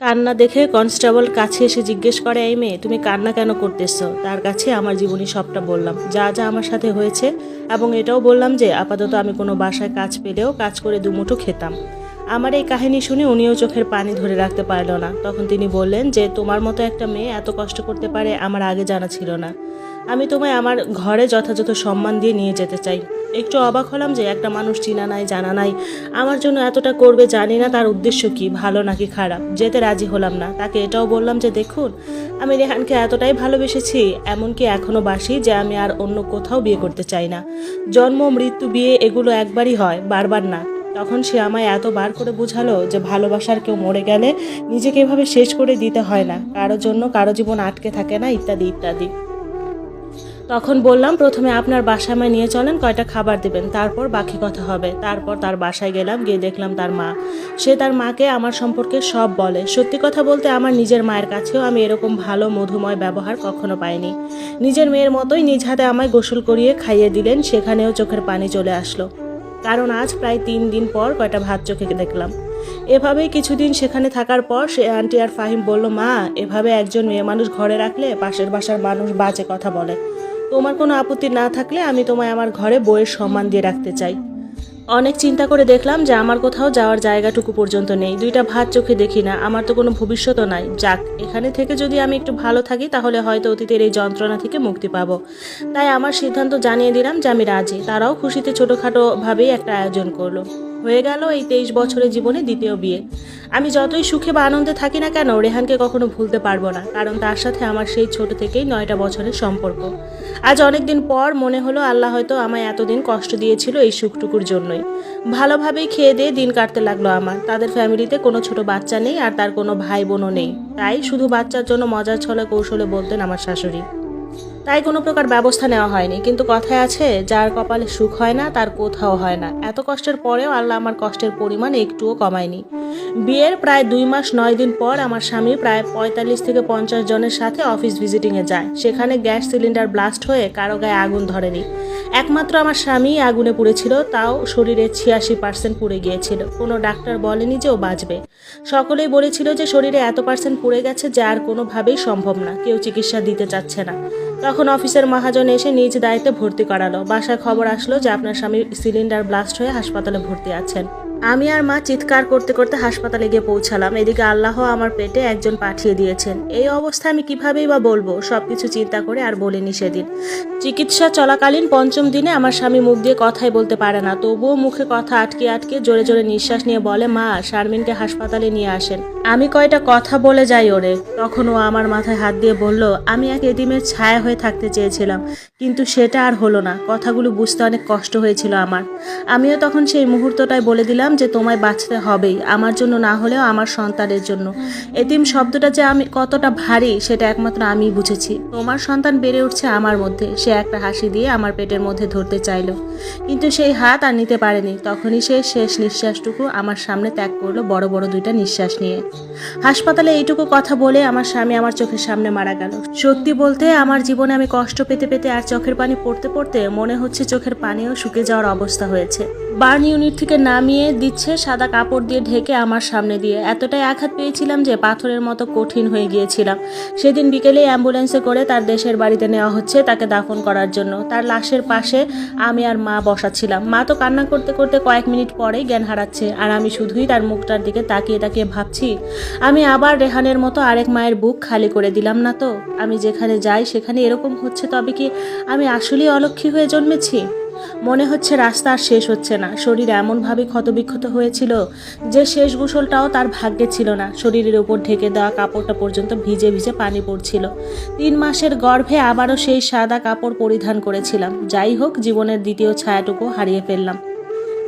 কান্না দেখে কনস্টেবল কাছে এসে জিজ্ঞেস করে, এই মেয়ে, তুমি কান্না কেন করতেছো? তার কাছে আমার জীবনী সবটা বললাম। যা যা আমার সাথে হয়েছে এবং এটাও বললাম যে, আপাতত আমি কোনো বাসায় কাজ পেলেও কাজ করে দুমুঠো খেতাম। আমার এই কাহিনী শুনে উনিও চোখের পানি ধরে রাখতে পারল না। তখন তিনি বললেন যে, তোমার মতো একটা মেয়ে এত কষ্ট করতে পারে, আমার আগে জানা ছিল না। আমি তোমায় আমার ঘরে যথাযথ সম্মান দিয়ে নিয়ে যেতে চাই। একটু অবাক হলাম যে একটা মানুষ চিনা নাই, জানা নাই। আমার জন্য এতটা করবে, জানি না তার উদ্দেশ্য কি, ভালো নাকি খারাপ। যেতে রাজি হলাম না। তাকে এটাও বললাম যে, দেখুন, আমি রেহানকে এতটাই ভালোবেসেছি, এমনকি এখনও বাসি, যে আমি আর অন্য কোথাও বিয়ে করতে চাই না। জন্ম, মৃত্যু, বিয়ে, এগুলো একবারই হয়, বারবার না। তখন সে আমায় এত বার করে বুঝালো যে, ভালোবাসার কেউ মরে গেলে নিজেকে এভাবে শেষ করে দিতে হয় না। কারোর জন্য কারও জীবন আটকে থাকে না, ইত্যাদি ইত্যাদি। তখন বললাম, প্রথমে আপনার বাসায় আমায় নিয়ে চলেন, কয়টা খাবার দেবেন, তারপর বাকি কথা হবে। তারপর তার বাসায় গেলাম, গিয়ে দেখলাম তার মা। সে তার মাকে আমার সম্পর্কে সব বলে। সত্যি কথা বলতে আমার নিজের মায়ের কাছেও আমি এরকম ভালো মধুময় ব্যবহার কখনো পাইনি। নিজের মেয়ের মতোই নিজ হাতে আমায় গোসল করিয়ে খাইয়ে দিলেন, সেখানেও চোখের পানি চলে আসলো। কারণ আজ প্রায় তিন দিন পর কয়টা ভাত চোখে দেখলাম। এভাবেই কিছুদিন সেখানে থাকার পর সে আন্টি আর ফাহিম বলল, মা, এভাবে একজন মেয়ে মানুষ ঘরে রাখলে পাশের বাসার মানুষ বাজে কথা বলে। তোমার কোনো আপত্তি না থাকলে আমি তোমায় আমার ঘরে বইয়ের সম্মান দিয়ে রাখতে চাই। অনেক চিন্তা করে দেখলাম যে আমার কোথাও যাওয়ার জায়গাটুকু পর্যন্ত নেই। দুইটা ভাত চোখে দেখি না, আমার তো কোনো ভবিষ্যৎও নাই। যাক, এখানে থেকে যদি আমি একটু ভালো থাকি, তাহলে হয়তো অতীতের এই যন্ত্রণা থেকে মুক্তি পাব। তাই আমার সিদ্ধান্ত জানিয়ে দিলাম যে আমি রাজি। তারাও খুশিতে ছোটোখাটোভাবেই একটা আয়োজন করল। হয়ে গেল এই তেইশ বছরের জীবনে দ্বিতীয় বিয়ে। আমি যতই সুখে বা আনন্দে থাকি না কেন, রেহানকে কখনো ভুলতে পারব না, কারণ তার সাথে আমার সেই ছোট থেকেই নয়টা বছরের সম্পর্ক। আজ অনেকদিন পর মনে হলো আল্লাহ হয়তো আমায় এতদিন কষ্ট দিয়েছিল এই সুখটুকুর জন্যই। ভালোভাবেই খেয়ে দিয়ে দিন কাটতে লাগল আমার। তাদের ফ্যামিলিতে কোনো ছোট বাচ্চা নেই আর তার কোনো ভাই বোনও নেই। তাই শুধু বাচ্চার জন্য মজার ছলে কৌশলে বলতেন আমার শাশুড়ি। তাই কোনো প্রকার ব্যবস্থা নেওয়া হয়নি। কিন্তু কথায় আছে, যার কপালে সুখ হয় না, তার কোথাও হয় না। এত কষ্টের পরেও আল্লাহ আমার কষ্টের পরিমাণ একটুও কমায়নি। বিয়ের প্রায় দুই মাস, নয় দিন পর আমার স্বামী প্রায় পঁয়তাল্লিশ থেকে পঞ্চাশ জনের সাথে অফিস ভিজিটিংয়ে যায়। সেখানে গ্যাস সিলিন্ডার ব্লাস্ট হয়ে কারও গায়ে আগুন ধরেনি। একমাত্র আমার স্বামী আগুনে পুড়েছিল, তাও শরীরে ছিয়াশি পার্সেন্ট পুড়ে গিয়েছিল। কোনো ডাক্তার বলেনি যে ও বাঁচবে। সকলেই বলেছিল যে শরীরে এত পার্সেন্ট পুড়ে গেছে যে আর কোনোভাবেই সম্ভব না। কেউ চিকিৎসা দিতে চাচ্ছে না। তখন অফিসের মহাজন এসে নিজ দায়িত্বে ভর্তি করালো। বাসায় খবর আসলো যে আপনার স্বামী সিলিন্ডার ব্লাস্ট হয়ে হাসপাতালে ভর্তি আছেন। আমি আর মা চিৎকার করতে করতে হাসপাতালে গিয়ে পৌঁছালাম। এদিকে আল্লাহ আমার পেটে একজন পাঠিয়ে দিয়েছেন। এই অবস্থা আমি কিভাবেই বা বলব? সবকিছু চিন্তা করে আর বলিনি সেদিন। চিকিৎসা চলাকালীন পঞ্চম দিনে আমার স্বামী মুখ দিয়ে কথাই বলতে পারে না। তবুও মুখে কথা আটকে আটকে জোরে জোরে নিঃশ্বাস নিয়ে বলে, মা, শারমিনকে হাসপাতালে নিয়ে আসেন। আমি কয়টা কথা বলে যাই ওরে? তখন ও আমার মাথায় হাত দিয়ে বলল, আমি এক এদিমের ছায়া হয়ে থাকতে চেয়েছিলাম, কিন্তু সেটা আর হলো না। কথাগুলো বুঝতে অনেক কষ্ট হয়েছিল আমার। আমিও তখন সেই মুহূর্তটায় বলে দিলাম যে তোমায় বাঁচতে হবেই, আমার জন্য না হলেও আমার সন্তানের জন্য। এতিম শব্দটা যে আমি কতটা ভারী, সেটা একমাত্র আমিই বুঝেছি। তোমার সন্তান বেড়ে উঠছে আমার মধ্যে, সে একটা হাসি দিয়ে আমার পেটের মধ্যে ধরতে চাইলো। কিন্তু সেই হাত আর নিতে পারেনি। তখনই সে শেষ নিঃশ্বাসটুকু আমার সামনে ত্যাগ করল বড় বড় দুইটা নিঃশ্বাস নিয়ে। হাসপাতালে এইটুকু কথা বলে আমার স্বামী আমার চোখের সামনে মারা গেল। সত্যি বলতে আমার জীবনে আমি কষ্ট পেতে পেতে আর চোখের পানি পড়তে পড়তে মনে হচ্ছে চোখের পানিও শুকে যাওয়ার অবস্থা হয়েছে। বার্ন ইউনিট থেকে নামিয়ে দিচ্ছে, সাদা কাপড় দিয়ে ঢেকে আমার সামনে দিয়ে। এতটাই আঘাত পেয়েছিলাম যে পাথরের মতো কঠিন হয়ে গিয়েছিলাম। সেদিন বিকেলে অ্যাম্বুলেন্সে করে তার দেশের বাড়িতে নেওয়া হচ্ছে তাকে দাফন করার জন্য। তার লাশের পাশে আমি আর মা বসাছিলাম মা তো কান্না করতে করতে কয়েক মিনিট পরেই জ্ঞান হারাচ্ছে, আর আমি শুধুই তার মুখটার দিকে তাকিয়ে তাকিয়ে ভাবছি, আমি আবার রেহানের মতো আরেক মায়ের বুক খালি করে দিলাম না তো? আমি যেখানে যাই সেখানে এরকম হচ্ছে, তবে কি আমি আসলেই অলক্ষী হয়ে জন্মেছি? মনে হচ্ছে রাস্তা আর শেষ হচ্ছে না। শরীর এমনভাবে ক্ষতবিক্ষত হয়েছিল যে শেষ গোসলটাও তার ভাগ্যে ছিল না। শরীরের উপর ঢেকে দেওয়া কাপড়টা পর্যন্ত ভিজে ভিজে পানি পড়ছিল। তিন মাসের গর্ভে আবারও সেই সাদা কাপড় পরিধান করেছিলাম। যাই হোক, জীবনের দ্বিতীয় ছায়াটুকু হারিয়ে ফেললাম।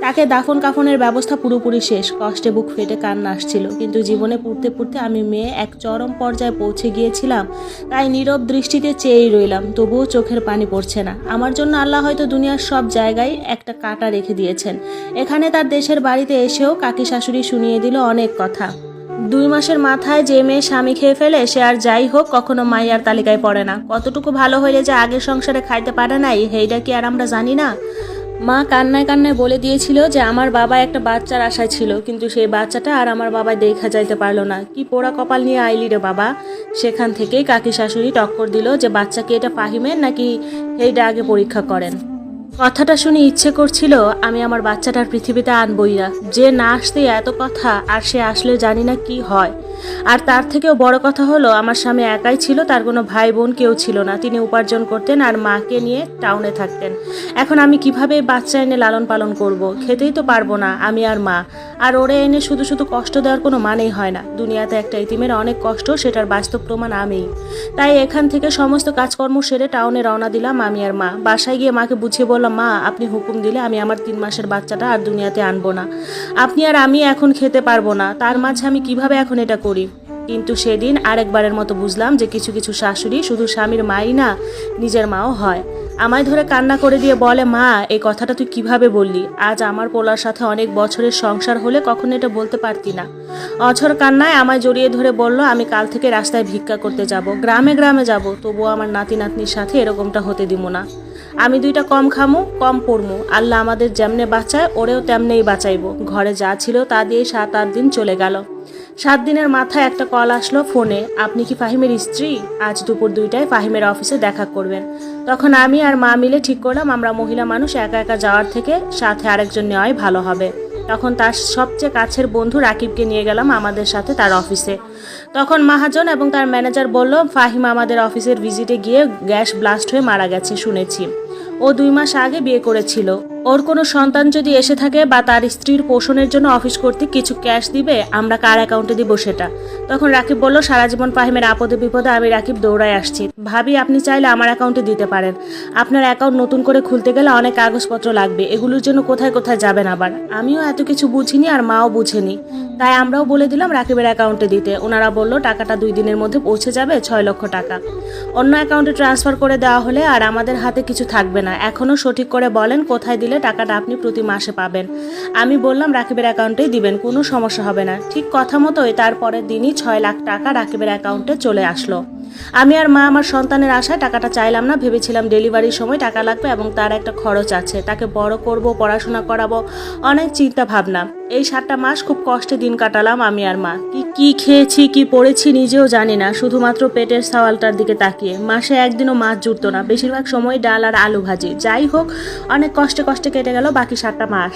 তাকে দাফন কাফনের ব্যবস্থা পুরোপুরি শেষ। কষ্টে বুক ফেটে কান্না আসছিল। কিন্তু জীবনে পড়তে পড়তে আমি মেয়ে এক চরম পর্যায়ে পৌঁছে গিয়েছিলাম। তাই নীরব দৃষ্টিতে চেয়েই রইলাম, তবুও চোখের পানি পড়ছে না। আমার জন্য আল্লাহ হয়তো দুনিয়ার সব জায়গায় একটা কাটা রেখে দিয়েছেন। এখানে তার দেশের বাড়িতে এসেও কাকি শাশুড়ি শুনিয়ে দিল অনেক কথা। দুই মাসের মাথায় যে মেয়ে স্বামী খেয়ে ফেলে, সে আর যাই হোক, কখনো মাইয়ার তালিকায় পড়ে না। কতটুকু ভালো হইলে যে আগের সংসারে খাইতে পারে নাই হেইটা কি আর আমরা জানি না? মা কান্নায় কান্নায় বলে দিয়েছিল যে আমার বাবা একটা বাচ্চার আশায় ছিল, কিন্তু সেই বাচ্চাটা আর আমার বাবা দেখা যাইতে পারল না। কি পোড়া কপাল নিয়ে আইলি রে বাবা? সেখান থেকেই কাকি শাশুড়ি টক্কর দিল যে বাচ্চাকে এটা ফাহিমের নাকি এইটা আগে পরীক্ষা করেন। কথাটা শুনে ইচ্ছে করছিল আমি আমার বাচ্চাটার পৃথিবীতে আনবই না। যে না আসতে এত কথা আর সে আসলে জানি না কি হয়। আর তার থেকেও বড় কথা হলো, আমার স্বামী একাই ছিল, তার কোনো ভাই বোন কেউ ছিল না। তিনি উপার্জন করতেন আর মাকে নিয়ে টাউনে থাকতেন। এখন আমি কীভাবে বাচ্চা এনে লালন পালন করব? খেতেই তো পারব না, আমি আর মা। আর ওরে এনে শুধু শুধু কষ্ট দেওয়ার কোনো মানেই হয় না। দুনিয়াতে একটা ইতিমের অনেক কষ্ট, সেটার বাস্তব প্রমাণ আমিই। তাই এখান থেকে সমস্ত কাজকর্ম সেরে টাউনে রওনা দিলাম আমি আর মা। বাসায় গিয়ে মাকে বুঝিয়ে বললাম, মা, আপনি হুকুম দিলে আমি আমার তিন মাসের বাচ্চাটা আর দুনিয়াতে আনব না। আপনি আর আমি এখন খেতে পারব না। তার মাঝে আমি কীভাবে এখন এটা করি। কিন্তু সেদিন আরেকবারের মতো বুঝলাম যে কিছু কিছু শাশুড়ি শুধু স্বামীর মাই না, নিজের মাও হয়। আমায় ধরে কান্না করে দিয়ে বলে, মা, এই কথাটা তুই কীভাবে বললি? আজ আমার পোলার সাথে অনেক বছরের সংসার হলে কখনো এটা বলতে পারতি না। অঝর কান্নায় আমায় জড়িয়ে ধরে বলল, আমি কাল থেকে রাস্তায় ভিক্ষা করতে যাব, গ্রামে গ্রামে যাব, তবুও আমার নাতি নাতনির সাথে এরকমটা হতে দিব না। আমি দুইটা কম খামু, কম পড়মু, আল্লাহ আমাদের যেমনে বাঁচায়, ওরেও তেমনেই বাঁচাইবো। ঘরে যা ছিল তা দিয়ে সাত আট দিন চলে গেল। সাত দিনের মাথায় একটা কল আসলো ফোনে আপনি কি ফাহিমের স্ত্রী? আজ দুপুর দুইটায় ফাহিমের অফিসে দেখা করবেন। তখন আমি আর মা মিলে ঠিক করলাম, আমরা মহিলা মানুষ একা একা যাওয়ার থেকে সাথে আরেকজন নেওয়াই ভালো হবে। তখন তার সবচেয়ে কাছের বন্ধু রাকিবকে নিয়ে গেলাম আমাদের সাথে তার অফিসে তখন মাহাজন এবং তার ম্যানেজার বলল, ফাহিম আমাদের অফিসের ভিজিটে গিয়ে গ্যাস ব্লাস্ট হয়ে মারা গেছে, শুনেছি। ও দুই মাস আগে বিয়ে করেছিল। ওর কোনো সন্তান যদি এসে থাকে বা তার স্ত্রীর পোষণের জন্য অফিস কর্তৃক কিছু ক্যাশ দিবে, আমরা কার অ্যাকাউন্টে দিব সেটা। তখন রাকিব বলল, সারা জীবন ফাহিমের আপদে বিপদে আমি রাকিব দৌড়ায় আসছি। ভাবি, আপনি চাইলে আমার অ্যাকাউন্টে দিতে পারেন। আপনার অ্যাকাউন্ট নতুন করে খুলতে গেলে অনেক কাগজপত্র লাগবে। এগুলোর জন্য কোথায় কোথায় যাবেন আবার? আমিও এত কিছু বুঝিনি আর মাও বুঝেনি। তাই আমরাও বলে দিলাম রাকিবের অ্যাকাউন্টে দিতে। ওনারা বলল, টাকাটা দুই দিনের মধ্যে পৌঁছে যাবে, ছয় লক্ষ টাকা। অন্য অ্যাকাউন্টে ট্রান্সফার করে দেওয়া হলে আর আমাদের হাতে কিছু থাকবে না। এখনও সঠিক করে বলেন কোথায় দিলে টাকাটা আপনি প্রতি মাসে পাবেন। আমি বললাম, রাকিবের অ্যাকাউন্টেই দিবেন, কোনো সমস্যা হবে না। ঠিক কথা মতোই তারপরের দিনই ছয় লাখ টাকা রাকিবের অ্যাকাউন্টে চলে আসলো। আমি আর মা আমার সন্তানের আশায় টাকাটা চাইলাম না, ভেবেছিলাম ডেলিভারির সময় টাকা লাগবে এবং তার একটা খরচ আছে। তাকে বড় করব, পড়াশোনা করাবো, অনেক চিন্তা ভাবনা। এই সাতটা মাস খুব কষ্টে দিন কাটালাম আমি আর মা। কি কি খেয়েছি, কি পড়েছি নিজেও জানি না, শুধুমাত্র পেটের সাওয়ালটার দিকে তাকিয়ে। মাসে একদিনও মাছ জুটতো না, বেশিরভাগ সময় ডাল আর আলু ভাজি। যাই হোক, অনেক কষ্টে কষ্টে কেটে গেল, বাকি সাতটা মাস।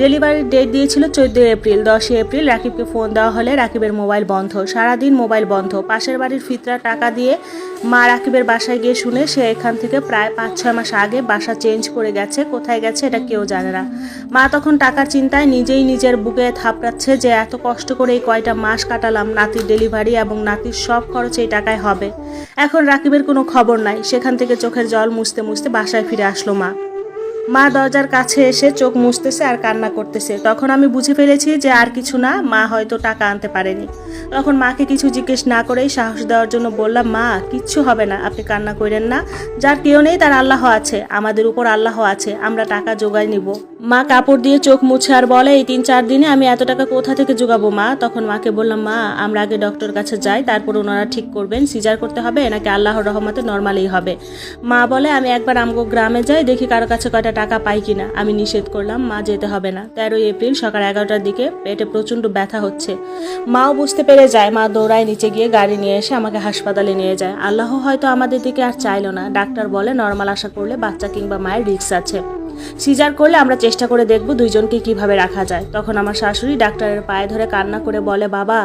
ডেলিভারির ডেট দিয়েছিল চোদ্দোই এপ্রিল, দশই এপ্রিল রাকিবকে ফোন দেওয়া হলে রাকিবের মোবাইল বন্ধ। সারাদিন মোবাইল বন্ধ। পাশের বাড়ির ফিতরা টাকা দিয়ে মা রাকিবের বাসায় গিয়ে শুনে সে এখান থেকে প্রায় পাঁচ, ছয় মাস আগে বাসা চেঞ্জ করে গেছে। কোথায় গেছে এটা কেউ জানে না। মা তখন টাকার চিন্তায় নিজেই নিজের বুকে থাপড়াচ্ছে যে এত কষ্ট করে এই কয়টা মাস কাটালাম, নাতির ডেলিভারি এবং নাতির সব খরচ এই টাকায় হবে। এখন রাকিবের কোনো খবর নাই। সেখান থেকে চোখের জল মুছতে মুছতে বাসায় ফিরে আসলো মা। মা দরজার কাছে এসে চোখ মুছতেছে আর কান্না করতেছে। তখন আমি বুঝে ফেলেছি যে আর কিছু না, মা হয়তো টাকা আনতে পারেনি। তখন মাকে কিছু জিজ্ঞেস না করেই সাহস দেওয়ার জন্য বললাম, মা, কিচ্ছু হবে না, আপনি কান্না করেন না। যার কেউ নেই তার আল্লাহ আছে, আমাদের উপর আল্লাহ আছে, আমরা টাকা জোগাড় নিব। মা কাপড় দিয়ে চোখ মুছে আর বলে, এই তিন চার দিনে আমি এত টাকা কোথা থেকে জোগাবো, মা? তখন মাকে বললাম, মা, আমরা আগে ডক্টর কাছে যাই, তারপর ওনারা ঠিক করবেন, সিজার করতে হবে, নাকি আল্লাহর রহমতে নর্মালি হবে? মা বলে, আমি একবার আমগো গ্রামে যাই, দেখি কারও কাছে কয়টা টাকা পাই কিনা, আমি নিষেধ করলাম, মা যেতে হবে না। তেরোই এপ্রিল সকাল এগারোটার দিকে পেটে প্রচণ্ড ব্যথা হচ্ছে। মাও বুঝতে পেরে যায়, মা দৌড়ায় নিচে গিয়ে গাড়ি নিয়ে এসে আমাকে হাসপাতালে নিয়ে যায়। আল্লাহ হয়তো আমাদের দিকে আর চাইলো না। ডাক্তার বলে, নর্মাল আশা করলে বাচ্চা কিংবা মায়ের রিস্ক আছে। সিজার করলে আমরা চেষ্টা করে দেখব দুইজনকে কীভাবে রাখা যায়। তখন আমার শাশুড়ি ডাক্তারের পায়ে ধরে কান্না করে বলে, বাবা,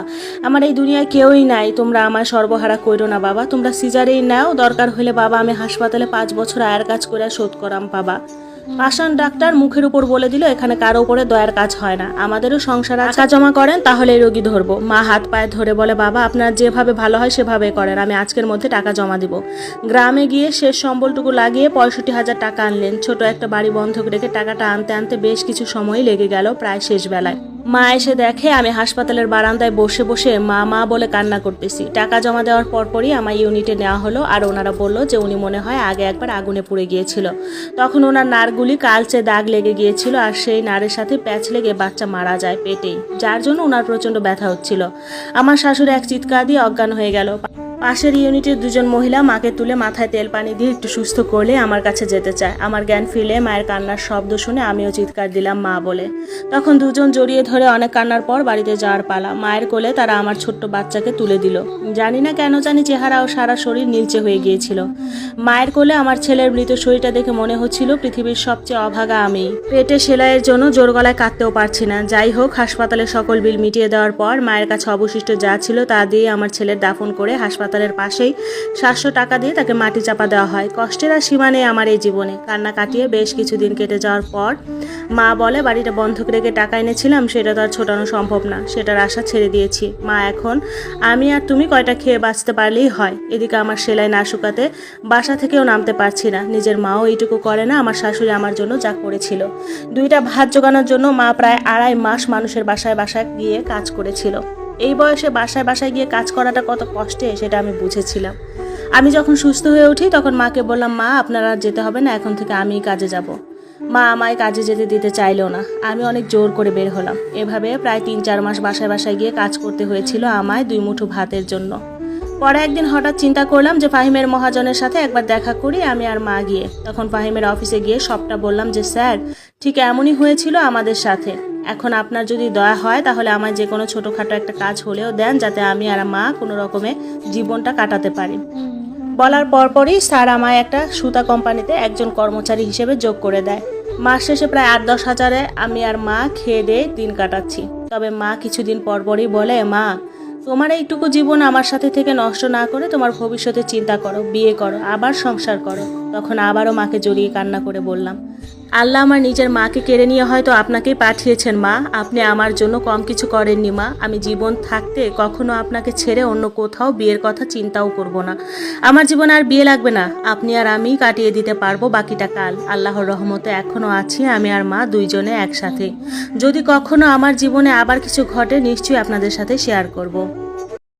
আমার এই দুনিয়ায় কেউই নাই। তোমরা আমার সর্বহারা কইরো না, বাবা। তোমরা সিজারেই নাও। দরকার হলে বাবা, আমি হাসপাতালে পাঁচ বছর আয়ের কাজ করে শোধ করাম, বাবা। পাষাণ ডাক্তার মুখের উপর বলে দিল এখানে কারও উপরে দয়ার কাজ হয় না। আমাদেরও সংসার আকা জমা করেন তাহলে এই রোগী ধরবো। মা হাত পায়ে ধরে বলে বাবা আপনার যেভাবে ভালো হয় সেভাবে করেন আমি আজকের মধ্যে টাকা জমা দিব। গ্রামে গিয়ে শেষ সম্বলটুকু লাগিয়ে পঁয়ষট্টি হাজার টাকা আনলেন। ছোট একটা বাড়ি বন্ধক রেখে টাকাটা আনতে আনতে বেশ কিছু সময় লেগে গেল প্রায় শেষ বেলায়। মা এসে দেখে, আমি হাসপাতালের বারান্দায় বসে বসে মা মা বলে কান্না করতেছি। টাকা জমা দেওয়ার পরপরই আমার ইউনিটে নেওয়া হলো আর ওনারা বলল যে উনি মনে হয় আগে একবার আগুনে পুড়ে গিয়েছিল। তখন ওনার নারগুলি কালচে দাগ লেগে গিয়েছিল আর সেই নারের সাথে প্যাচ লেগে বাচ্চা মারা যায় পেটেই, যার জন্য ওনার প্রচণ্ড ব্যথা হচ্ছিল। আমার শাশুড়ি এক চিৎকার দিয়ে অজ্ঞান হয়ে গেল। পাশের ইউনিটের দুজন মহিলা মাকে তুলে মাথায় তেল পানি দিয়ে একটু সুস্থ করলে আমার কাছে যেতে চায়। আমার জ্ঞান ফিরলে মায়ের কান্নার শব্দ শুনে আমিও চিৎকার দিলাম মা বলে। তখন দুজন জড়িয়ে ধরে অনেক কান্নার পর বাড়িতে যাওয়ার পালা। মায়ের কোলে তারা আমার ছোট্ট বাচ্চাকে তুলে দিল। জানি না কেন জানি চেহারা ও সারা শরীর নীলচে হয়ে গিয়েছিল। মায়ের কোলে আমার ছেলের মৃত শরীরটা দেখে মনে হচ্ছিল পৃথিবীর সবচেয়ে অভাগা আমি। পেটে সেলাইয়ের জন্য জোর গলায় কাঁদতেও পারছি না। যাই হোক, হাসপাতালে সকল বিল মিটিয়ে দেওয়ার পর মায়ের কাছে অবশিষ্ট যা ছিল তা দিয়ে আমার ছেলের দাফন করে হাসপাতালের পাশেই সাতশো টাকা দিয়ে তাকে মাটি চাপা দেওয়া হয়। কষ্টের আর সীমা নেই আমার এই জীবনে। কান্না কাটিয়ে বেশ কিছুদিন কেটে যাওয়ার পর মা বলে, বাড়িটা বন্ধক রেখে টাকা এনেছিলাম, সেটা তো আর ছোটানো সম্ভব না। সেটার আশা ছেড়ে দিয়েছি। মা, এখন আমি আর তুমি কয়টা খেয়ে বাঁচতে পারলেই হয়? এদিকে আমার সেলাই না শুকাতে বাসা থেকেও নামতে পারছি না। নিজের মাও এইটুকু করে না, আমার শাশুড়ি আমার জন্য যা করেছিল। দুইটা ভাত জোগানোর জন্য মা প্রায় আড়াই মাস মানুষের বাসায় বাসায় গিয়ে কাজ করেছিল। এই বয়সে বাসায় বাসায় গিয়ে কাজ করাটা কত কষ্টে, সেটা আমি বুঝেছিলাম। আমি যখন সুস্থ হয়ে উঠি, তখন মাকে বললাম, মা, আপনারা যেতে হবে না, এখন থেকে আমিই কাজে যাব। মা আমায় কাজে যেতে দিতে চাইলো না। আমি অনেক জোর করে বের হলাম। এভাবে প্রায় তিন চার মাস বাসায় বাসায় গিয়ে কাজ করতে হয়েছিল আমায় দুই মুঠো ভাতের জন্য। পরে একদিন হঠাৎ চিন্তা করলাম যে ফাহিমের মহাজনের সাথে একবার দেখা করি আমি আর মা গিয়ে। তখন ফাহিমের অফিসে গিয়ে সবটা বললাম যে, স্যার ঠিক এমনই হয়েছিল আমাদের সাথে। এখন আপনার যদি দয়া হয়, তাহলে আমার যে কোনো ছোটোখাটো একটা কাজ হলেও দেন, যাতে আমি আর মা কোনো রকমে জীবনটা কাটাতে পারি। বলার পরপরই স্যার আমায় একটা সুতা কোম্পানিতে একজন কর্মচারী হিসেবে যোগ করে দেয়। মাস শেষে প্রায় আট দশ হাজারে আমি আর মা খেয়ে দিয়ে দিন কাটাচ্ছি। তবে মা কিছুদিন পরপরই বলে, মা, তোমার এইটুকু জীবন আমার সাথে থেকে নষ্ট না করে তোমার ভবিষ্যতে চিন্তা করো, বিয়ে করো, আবার সংসার করো। তখন আবারও মাকে জড়িয়ে কান্না করে বললাম আল্লাহ আমার নিজের মাকে কেড়ে নিয়ে হয়তো আপনাকেই পাঠিয়েছেন, মা। আপনি আমার জন্য কম কিছু করেননি, মা। আমি জীবন থাকতে কখনো আপনাকে ছেড়ে অন্য কোথাও বিয়ের কথা চিন্তাও করব না। আমার জীবনে আর বিয়ে লাগবে না। আপনি আর আমি কাটিয়ে দিতে পারব বাকিটা কাল। আল্লাহর রহমতে এখনও আছি, আমি আর মা দুইজনে একসাথে। যদি কখনো আমার জীবনে আবার কিছু ঘটে, নিশ্চয়ই আপনাদের সাথে শেয়ার করব।